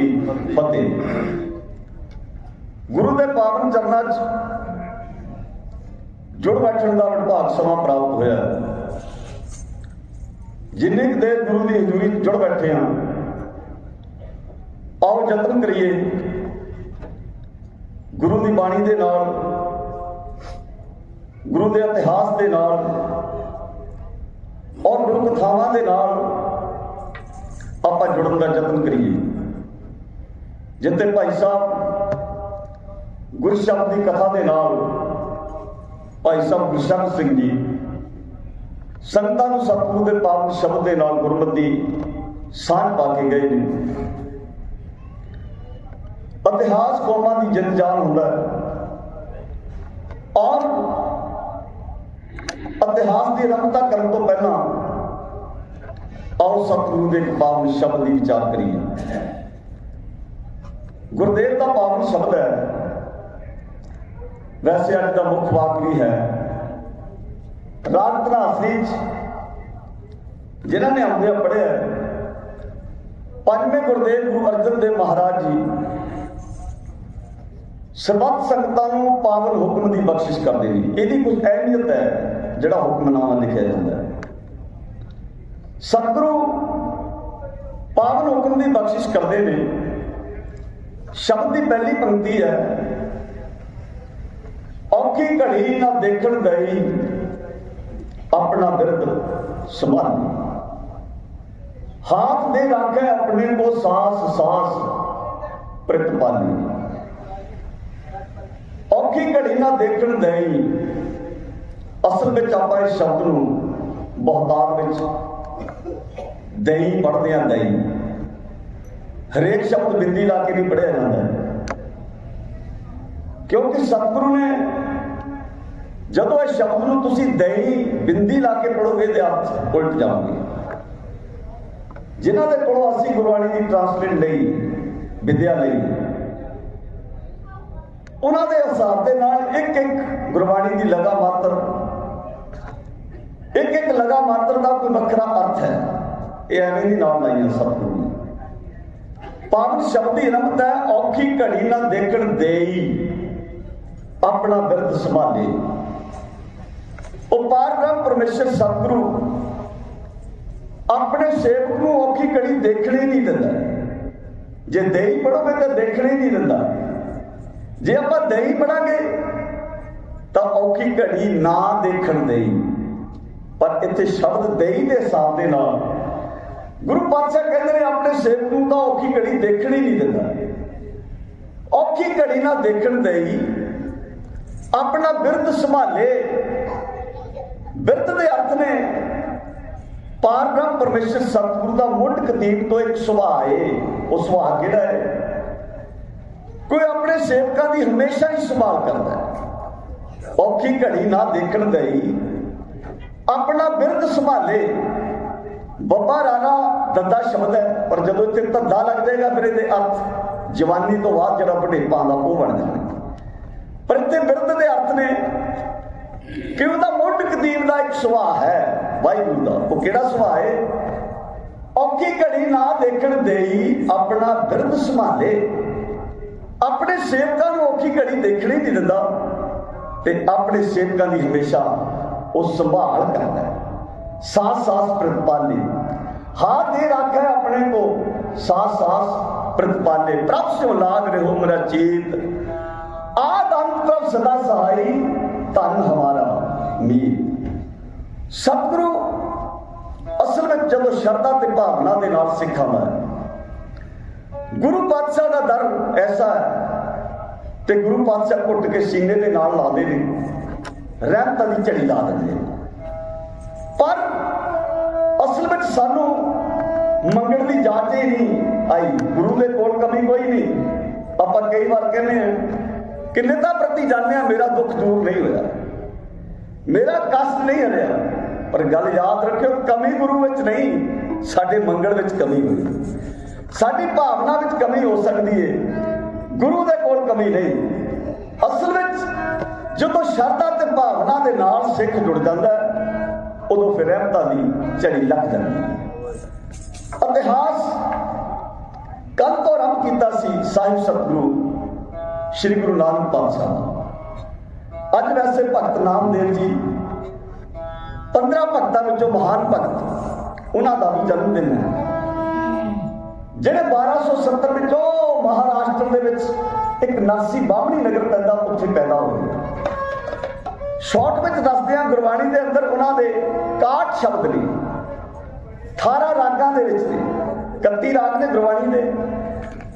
ਕੀ ਫਤਿਹ ਗੁਰੂ ਦੇ ਪਾਵਨ ਚਰਨਾਂ 'ਚ ਜੁੜ ਬੈਠਣ ਦਾ ਵਿਭਾਗ ਸਮਾਂ ਪ੍ਰਾਪਤ ਹੋਇਆ। ਹੈ। ਜਿੰਨੇ ਕੁ ਦੇਰ ਗੁਰੂ ਦੀ ਹਜ਼ੂਰੀ ਜੁੜ ਬੈਠੇ ਹਾਂ, ਆਓ ਯਤਨ ਕਰੀਏ। ਗੁਰੂ ਦੀ ਬਾਣੀ ਦੇ ਨਾਲ, ਗੁਰੂ ਦੇ ਇਤਿਹਾਸ ਦੇ ਨਾਲ, ਔਰ ਗੁਰੂ ਕਥਾਵਾਂ ਦੇ ਨਾਲ ਆਪਾਂ ਜੁੜਨ ਦਾ ਯਤਨ ਕਰੀਏ। ਜਿੱਥੇ ਭਾਈ ਸਾਹਿਬ ਗੁਰਸ਼ਬਦ ਦੀ ਕਥਾ ਦੇ ਨਾਲ ਭਾਈ ਸਾਹਿਬ ਗੁਰਸ਼ਬਦ ਸਿੰਘ ਜੀ ਸੰਤਾਂ ਨੂੰ ਸਤਿਗੁਰੂ ਦੇ ਪਾਵਨ ਸ਼ਬਦ ਦੇ ਨਾਲ ਗੁਰਮਤਿ ਸਾਂਝ ਪਾ ਕੇ ਗਏ ਨੇ। ਇਤਿਹਾਸ ਕੌਮਾਂ ਦੀ ਜਿੰਦ ਜਾਨ ਹੁੰਦਾ ਹੈ। ਔਰ ਇਤਿਹਾਸ ਦੀ ਰਮਤਾ ਕਰਨ ਤੋਂ ਪਹਿਲਾਂ ਆਓ ਸਤਿਗੁਰੂ ਦੇ ਪਾਵਨ ਸ਼ਬਦ ਦੀ ਵਿਚਾਰ ਕਰੀਏ। ਗੁਰਦੇਵ ਦਾ ਪਾਵਨ ਸ਼ਬਦ ਹੈ। ਵੈਸੇ ਅੱਜ ਦਾ ਮੁੱਖ ਵਾਕ ਵੀ ਹੈ। ਰਾਗ ਧਨਾਸਰੀ ਚ ਜਿਨ੍ਹਾਂ ਨੇ ਆਉਂਦਿਆਂ ਪੜ੍ਹਿਆ ਪੰਜਵੇਂ ਗੁਰਦੇਵ ਗੁਰੂ ਅਰਜਨ ਦੇਵ ਮਹਾਰਾਜ ਜੀ ਸਰਬੱਤ ਸੰਗਤਾਂ ਨੂੰ ਪਾਵਨ ਹੁਕਮ ਦੀ ਬਖਸ਼ਿਸ਼ ਕਰਦੇ ਨੇ। ਇਹਦੀ ਕੁਝ ਅਹਿਮੀਅਤ ਹੈ, ਜਿਹੜਾ ਹੁਕਮਨਾਮਾ ਲਿਖਿਆ ਜਾਂਦਾ ਹੈ। ਸਤਿਗੁਰੂ ਪਾਵਨ ਹੁਕਮ ਦੀ ਬਖਸ਼ਿਸ਼ ਕਰਦੇ ਨੇ। ਸ਼ਬਦ ਦੀ ਪਹਿਲੀ ਪੰਕਤੀ ਹੈ। ਔਖੀ ਘੜੀ ਨਾ ਦੇਖਣ ਦਈ ਆਪਣਾ ਬਿਰਦ ਸੰਭਾਲੀ ਹਾਥ ਦੇ ਰੱਖੇ ਆਪਣੇ ਕੋ ਸਾਸ ਸਾਸ ਪ੍ਰਤਪਾਲੀ ਔਖੀ ਘੜੀ ਨਾ ਦੇਖਣ ਦਈ ਅਸਲ ਵਿੱਚ ਆਪਾਂ ਇਸ ਸ਼ਬਦ ਨੂੰ ਬਹੁਤਾਤ ਵਿੱਚ ਦਈ ਪੜ੍ਹਦੇ ਆਂ ਦਈ ਹਰੇਕ ਸ਼ਬਦ ਬਿੰਦੀ ਲਾ ਕੇ ਨਹੀਂ ਪੜਿਆ ਜਾਂਦਾ ਕਿਉਂਕਿ ਸਤਿਗੁਰੂ ਨੇ ਜਦੋਂ ਇਹ ਸ਼ਬਦ ਨੂੰ ਤੁਸੀਂ ਦਈ ਬਿੰਦੀ ਲਾ ਕੇ ਪੜੋਗੇ ਤੇ ਅਰਥ ਉਲਟ ਜਾਣਗੇ ਜਿਨ੍ਹਾਂ ਦੇ ਕੋਲੋਂ ਅਸੀਂ ਗੁਰਬਾਣੀ ਦੀ ਟ੍ਰਾਂਸਲੇਟ ਲਈ, ਵਿਦਿਆ ਲਈ, ਉਹਨਾਂ ਦੇ ਹਿਸਾਬ ਦੇ ਨਾਲ ਇੱਕ ਇੱਕ ਗੁਰਬਾਣੀ ਦੀ ਲਗਾ ਮਾਤਰ ਇੱਕ ਇੱਕ ਲਗਾ ਮਾਤਰ ਦਾ ਕੋਈ ਵੱਖਰਾ ਅਰਥ ਹੈ। ਇਹ ਐਵੇਂ ਨਹੀਂ ਨਾਮ ਲਾਈਆਂ ਸਤਿਗੁਰੂ ਨੇ। ਪਾਵਨ ਸ਼ਬਦ ਹੀ ਔਖੀ ਘੜੀ ਨਾ ਦੇਖਣ ਦੇਈ। ਆਪਣਾ ਬਿਰਧ ਸੰਭਾਲੇ। ਉਹ ਪਾਰ ਪਰਮੇਸ਼ਰ ਸਤਿਗੁਰੂ, ਆਪਣੇ ਸੇਵਕ ਨੂੰ ਔਖੀ ਘੜੀ ਦੇਖਣੀ ਨਹੀਂ ਦਿੰਦਾ। ਜੇ ਦੇਈ ਪੜੋਗੇ ਤਾਂ ਦੇਖਣੀ ਨਹੀਂ ਦਿੰਦਾ। ਜੇ ਆਪਾਂ ਦੇਈ ਪੜਾਂਗੇ ਤਾਂ ਔਖੀ ਘੜੀ ਨਾ ਦੇਖਣ ਦੇਈ। ਪਰ ਇੱਥੇ ਸ਼ਬਦ ਦੇਈ ਦੇ ਹਿਸਾਬ ਦੇ ਨਾਲ ਗੁਰੂ ਪਾਤਸ਼ਾਹ ਕਹਿੰਦੇ ਨੇ, ਆਪਣੇ ਸੇਵਕ ਨੂੰ ਤਾਂ ਔਖੀ ਘੜੀ ਦੇਖਣ ਹੀ ਨਹੀਂ ਦਿੰਦਾ। ਔਖੀ ਘੜੀ ਨਾ ਦੇਖਣ ਦੇਈ, ਆਪਣਾ ਬਿਰਧ ਸੰਭਾਲੇ। ਬਿਰਧ ਦੇ ਅਰਥ ਨੇ, ਪਾਰ ਬ੍ਰਹਮ ਪਰਮੇਸ਼ਰ ਸਤਿਗੁਰੂ ਦਾ ਮੁੱਢ ਕਦੀਮ ਤੋਂ ਇੱਕ ਸੁਭਾਅ ਹੈ। ਉਹ ਸੁਭਾਅ ਕਿਹੜਾ ਹੈ? ਕੋਈ ਆਪਣੇ ਸੇਵਕਾਂ ਦੀ ਹਮੇਸ਼ਾ ਹੀ ਸੰਭਾਲ ਕਰਦਾ ਹੈ। ਔਖੀ ਘੜੀ ਨਾ ਦੇਖਣ ਦੇਈ, ਆਪਣਾ ਬਿਰਧ ਸੰਭਾਲੇ। ਬੱਬਾ ਰਾਣਾ ਦੱਦਾ ਸ਼ਬਦ ਹੈ, ਪਰ ਜਦੋਂ ਇੱਥੇ ਧੱਦਾ ਲੱਗ ਜਾਏਗਾ ਫਿਰ ਇਹਦੇ ਅਰਥ, ਜਵਾਨੀ ਤੋਂ ਬਾਅਦ ਜਿਹੜਾ ਵਡੇਪਾਂ ਦਾ ਉਹ ਬਣ ਜਾਣਗੇ ਪਰ ਇੱਥੇ ਬਿਰਧ ਦੇ ਅਰਥ ਨੇ, ਕਿ ਉਹਦਾ ਮੁੱਢ ਕਦੀਮ ਦਾ ਇੱਕ ਸੁਭਾਅ ਹੈ, ਵਾਹਿਗੁਰੂ ਦਾ। ਉਹ ਕਿਹੜਾ ਸੁਭਾਅ ਹੈ? ਔਖੀ ਘੜੀ ਨਾ ਦੇਖਣ ਦੇਈ ਆਪਣਾ ਬਿਰਧ ਸੰਭਾਲੇ। ਆਪਣੇ ਸੇਵਕਾਂ ਨੂੰ ਔਖੀ ਘੜੀ ਦੇਖਣੀ ਨਹੀਂ ਦਿੰਦਾ, ਤੇ ਆਪਣੇ ਸੇਵਕਾਂ ਦੀ ਹਮੇਸ਼ਾ ਉਹ ਸੰਭਾਲ ਕਰਦਾ ਹੈ। ਸਾਸ ਪ੍ਰਤਪਾਲੇ। ਹਾਥ ਦੇ ਰੱਖਾ ਹੈ ਆਪਣੇ ਕੋ ਸਾਸ ਸਾਸ ਪ੍ਰਤਪਾਲੇ ਪ੍ਰਭ ਸਿਓ ਲਾਗ ਰਹੋ ਮੇਰਾ ਚੇਤ ਆਦ ਅੰਤ ਪ੍ਰਭ ਸਦਾ ਸਹਾਈ ਧਨ ਹਮਾਰਾ ਮੀਤ ਸਤਿਗੁਰੂ ਅਸਲ ਵਿੱਚ ਜਦੋਂ ਸ਼ਰਧਾ ਤੇ ਭਾਵਨਾ ਦੇ ਨਾਲ ਸਿੱਖਾਂ ਦਾ ਗੁਰੂ ਪਾਤਸ਼ਾਹ ਦਾ ਦਰ ਐਸਾ ਹੈ ਤੇ ਗੁਰੂ ਪਾਤਸ਼ਾਹ ਘੁੱਟ ਕੇ ਸੀਨੇ ਦੇ ਨਾਲ ਲਾਦੇ ਨੇ ਰਹਿਮਤਾਂ ਦੀ ਝੜੀ ਲਾ ਦਿੰਦੇ ਨੇ ਸਾਨੂੰ ਮੰਗਣ ਦੀ ਜਾਂਚ ਹੀ ਨਹੀਂ ਆਈ। ਗੁਰੂ ਦੇ ਕੋਲ ਕਮੀ ਕੋਈ ਨਹੀਂ। ਆਪਾਂ ਕਈ ਵਾਰ ਕਹਿੰਦੇ ਆ ਕਿ ਨਿਤਾ ਪ੍ਰਤੀ ਜਾਂਦੇ ਆ ਮੇਰਾ ਦੁੱਖ ਦੂਰ ਨਹੀਂ ਹੋਇਆ। ਮੇਰਾ ਕਸ਼ਟ ਨਹੀਂ ਹਰਿਆ ਪਰ ਗੱਲ ਯਾਦ ਰੱਖਿਓ, ਕਮੀ ਗੁਰੂ ਵਿੱਚ ਨਹੀਂ, ਸਾਡੇ ਮੰਗਣ ਵਿੱਚ ਕਮੀ ਹੋਈ। ਸਾਡੀ ਭਾਵਨਾ ਵਿੱਚ ਕਮੀ ਹੋ ਸਕਦੀ ਹੈ ਗੁਰੂ ਦੇ ਕੋਲ ਕਮੀ ਨਹੀਂ। ਅਸਲ ਵਿੱਚ ਜਦੋਂ ਸ਼ਰਧਾ ਤੇ ਭਾਵਨਾ ਦੇ ਨਾਲ ਸਿੱਖ ਜੁੜ ਜਾਂਦਾ ਹੈ ਉਦੋਂ ਫਿਰ ਰਹਿਮਤਾਂ ਦੀ ਝੜੀ ਲੱਗ ਜਾਂਦੀ। ਹੈ ਇਤਿਹਾਸ ਕੱਲ ਤੋਂ ਆਰੰਭ ਕੀਤਾ ਸੀ ਸਾਹਿਬ ਸਤਿਗੁਰੂ, ਸ੍ਰੀ ਗੁਰੂ ਨਾਨਕ ਪਾਤਸ਼ਾਹ ਅੱਜ ਵੈਸੇ ਭਗਤ ਨਾਮਦੇਵ ਜੀ 15 ਭਗਤਾਂ ਵਿੱਚੋਂ ਮਹਾਨ ਭਗਤ ਉਹਨਾਂ ਦਾ ਵੀ ਜਨਮ ਦਿਨ ਹੈ। ਜਿਹੜੇ 1270 ਵਿੱਚ ਉਹ ਮਹਾਰਾਸ਼ਟਰ ਦੇ ਵਿੱਚ ਇੱਕ ਨਾਸੀ ਬਾਹਮਣੀ ਨਗਰ ਪੈਂਦਾ, ਉੱਥੇ ਪੈਦਾ ਹੋਏ। ਸ਼ਾਰਟ ਵਿੱਚ ਦੱਸਦੇ ਆ ਗੁਰਬਾਣੀ ਦੇ ਅੰਦਰ ਉਹਨਾਂ ਦੇ 61 ਸ਼ਬਦ ਨੇ 18 ਰਾਗਾਂ ਦੇ ਵਿੱਚ ਨੇ 31 ਰਾਗ ਨੇ ਗੁਰਬਾਣੀ ਦੇ।